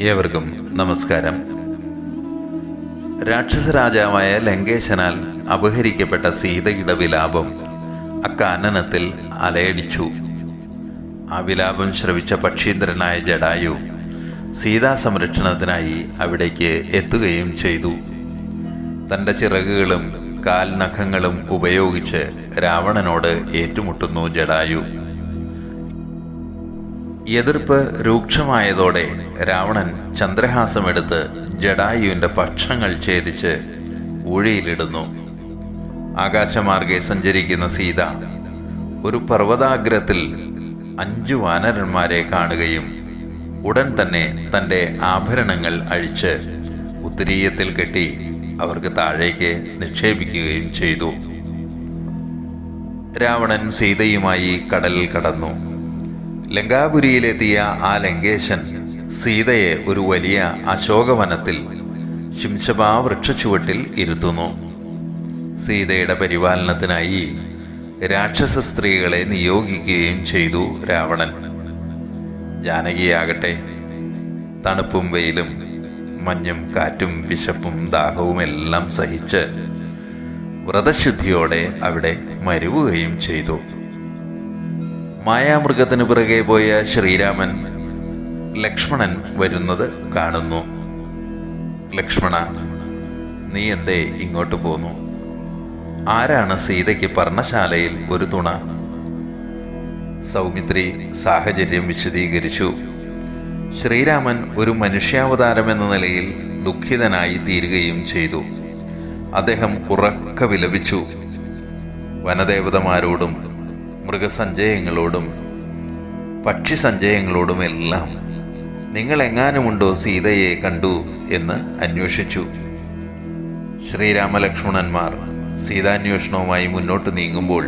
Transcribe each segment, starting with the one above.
ഏവർക്കും നമസ്കാരം. രാക്ഷസ രാജാവായ ലങ്കേശനാൽ അപഹരിക്കപ്പെട്ട സീതയുടെ വിലാപം അക്കാനനത്തിൽ അലയടിച്ചു. ആ വിലാപം ശ്രവിച്ച പക്ഷീന്ദ്രനായ ജഡായു സീതാ സംരക്ഷണത്തിനായി അവിടേക്ക് എത്തുകയും ചെയ്തു. തന്റെ ചിറകുകളും കാൽനഖങ്ങളും ഉപയോഗിച്ച് രാവണനോട് ഏറ്റുമുട്ടുന്നു ജഡായു. എതിർപ്പ് രൂക്ഷമായതോടെ രാവണൻ ചന്ദ്രഹാസമെടുത്ത് ജഡായുവിന്റെ പക്ഷങ്ങൾ ഛേദിച്ച് ഉഴിയിലിടുന്നു ആകാശമാർഗെ സഞ്ചരിക്കുന്ന സീത ഒരു പർവതാഗ്രത്തിൽ അഞ്ചു വാനരന്മാരെ കാണുകയും ഉടൻ തന്നെ തന്റെ ആഭരണങ്ങൾ അഴിച്ച് ഉത്തരീയത്തിൽ കെട്ടി അവർക്ക് താഴേക്ക് നിക്ഷേപിക്കുകയും ചെയ്തു. രാവണൻ സീതയുമായി കടലിൽ കടന്നു. ലങ്കാപുരിയിലെത്തിയ ആ ലങ്കേശൻ സീതയെ ഒരു വലിയ അശോകവനത്തിൽ ശിംശപാ വൃക്ഷച്ചുവട്ടിൽ ഇരുത്തുന്നു. സീതയുടെ പരിപാലനത്തിനായി രാക്ഷസ സ്ത്രീകളെ നിയോഗിക്കുകയും ചെയ്തു രാവണൻ. ജാനകിയാകട്ടെ തണുപ്പും വെയിലും മഞ്ഞും കാറ്റും വിശപ്പും ദാഹവും എല്ലാം സഹിച്ച് വ്രതശുദ്ധിയോടെ അവിടെ മരുവുകയും ചെയ്തു. മായാമൃഗത്തിന് പിറകെ പോയ ശ്രീരാമൻ ലക്ഷ്മണൻ വരുന്നത് കാണുന്നു. ലക്ഷ്മണ നീ എന്തേ ഇങ്ങോട്ട് പോന്നു? ആരാണ് സീതയ്ക്ക് പർണശാലയിൽ ഒരു തുണ? സൗമിത്രി സാഹചര്യം വിശദീകരിച്ചു. ശ്രീരാമൻ ഒരു മനുഷ്യാവതാരമെന്ന നിലയിൽ ദുഃഖിതനായി തീരുകയും ചെയ്തു. അദ്ദേഹം ഉറക്ക വിലപിച്ചു. വനദേവതമാരോടും മൃഗസഞ്ചയങ്ങളോടും പക്ഷി സഞ്ചയങ്ങളോടുമെല്ലാം നിങ്ങൾ എങ്ങാനുമുണ്ടോ സീതയെ കണ്ടു എന്ന് അന്വേഷിച്ചു. ശ്രീരാമലക്ഷ്മണന്മാർ സീതാന്വേഷണവുമായി മുന്നോട്ട് നീങ്ങുമ്പോൾ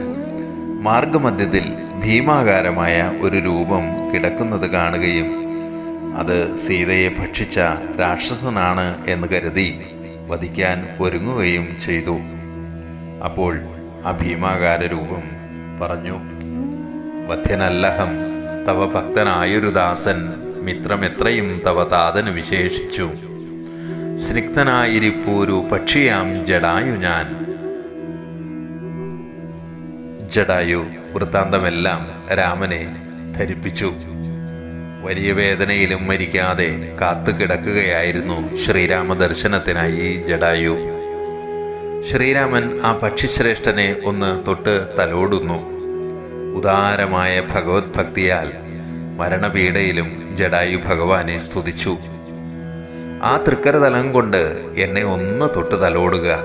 മാർഗമധ്യത്തിൽ ഭീമാകാരമായ ഒരു രൂപം കിടക്കുന്നത് കാണുകയും അത് സീതയെ ഭക്ഷിച്ച രാക്ഷസനാണ് എന്ന് കരുതി വധിക്കാൻ ഒരുങ്ങുകയും ചെയ്തു. അപ്പോൾ ആ ഭീമാകാര രൂപം പറഞ്ഞു. വധ്യനല്ലഹം. തവ ഭക്തനായൊരു ദാസൻ മിത്രമെത്രയും തവ താതന് വിശേഷിച്ചു. സ്നിഗ്ധനായിരിപ്പൂരു പക്ഷിയാം ജഡായു ഞാൻ. ജഡായു വൃത്താന്തമെല്ലാം രാമനെ ധരിപ്പിച്ചു. വലിയ വേദനയിലും മരിക്കാതെ കാത്തു കിടക്കുകയായിരുന്നു ശ്രീരാമദർശനത്തിനായി ജഡായു. ശ്രീരാമൻ ആ പക്ഷിശ്രേഷ്ഠനെ ഒന്ന് തൊട്ട് തലോടുന്നു. ഉദാരമായ ഭഗവത് ഭക്തിയാൽ മരണപീഡയിലും ജഡായു ഭഗവാനെ സ്തുതിച്ചു. ആ തൃക്കരതലം കൊണ്ട് എന്നെ ഒന്ന് തൊട്ട് തലോടുക.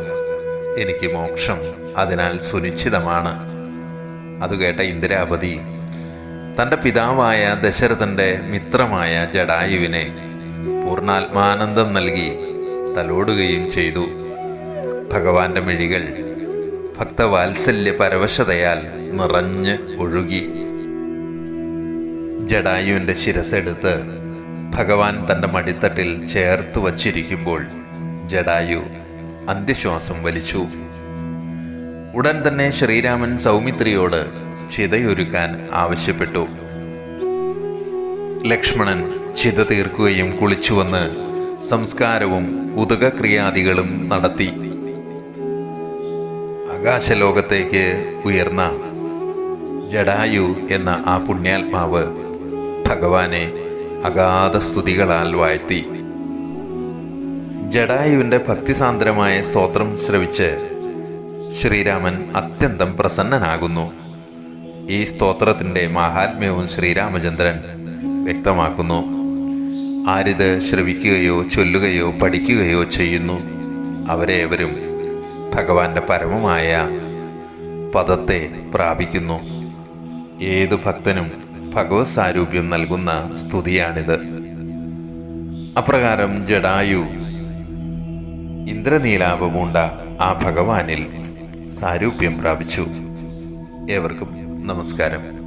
എനിക്ക് മോക്ഷം അതിനാൽ സുനിശ്ചിതമാണ്. അത് കേട്ട ഇന്ദിരാപതി തന്റെ പിതാവായ ദശരഥന്റെ മിത്രമായ ജഡായുവിനെ പൂർണാത്മാനന്ദം നൽകി തലോടുകയും ചെയ്തു. ഭഗവാന്റെ മിഴികൾ. ഭക്തവാത്സല്യ പരവശതയാൽ നിറഞ്ഞ് ഒഴുകി. ജഡായുവിന്റെ ശിരസെടുത്ത് ഭഗവാൻ തന്റെ മടിത്തട്ടിൽ ചേർത്ത് വച്ചിരിക്കുമ്പോൾ ജടായു അന്ത്യശ്വാസം വലിച്ചു. ഉടൻ തന്നെ ശ്രീരാമൻ സൗമിത്രിയോട് ചിതയൊരുക്കാൻ ആവശ്യപ്പെട്ടു. ലക്ഷ്മണൻ ചിത തീർക്കുകയും കുളിച്ചുവന്ന് സംസ്കാരവും ഉദകക്രിയാദികളും നടത്തി. ആകാശലോകത്തേക്ക് ഉയർന്ന ജഡായു എന്ന ആ പുണ്യാത്മാവ് ഭഗവാനെ അഗാധ സ്തുതികളാൽ വാഴ്ത്തി. ജഡായുവിന്റെ ഭക്തിസാന്ദ്രമായ സ്തോത്രം ശ്രവിച്ച് ശ്രീരാമൻ അത്യന്തം പ്രസന്നനാകുന്നു. ഈ സ്തോത്രത്തിന്റെ മഹാത്മ്യവും ശ്രീരാമചന്ദ്രൻ വ്യക്തമാക്കുന്നു. ആരിത് ശ്രവിക്കുകയോ ചൊല്ലുകയോ പഠിക്കുകയോ ചെയ്യുന്നു അവരേവരും ഭഗവാന്റെ പരമമായ പദത്തെ പ്രാപിക്കുന്നു. ഏതു ഭക്തനും ഭഗവത് സാരൂപ്യം നൽകുന്ന സ്തുതിയാണിത്. അപ്രകാരം ജഡായു ഇന്ദ്രനീലാപമുണ്ട ആ ഭഗവാനിൽ സാരൂപ്യം പ്രാപിച്ചു. ഏവർക്കും നമസ്കാരം.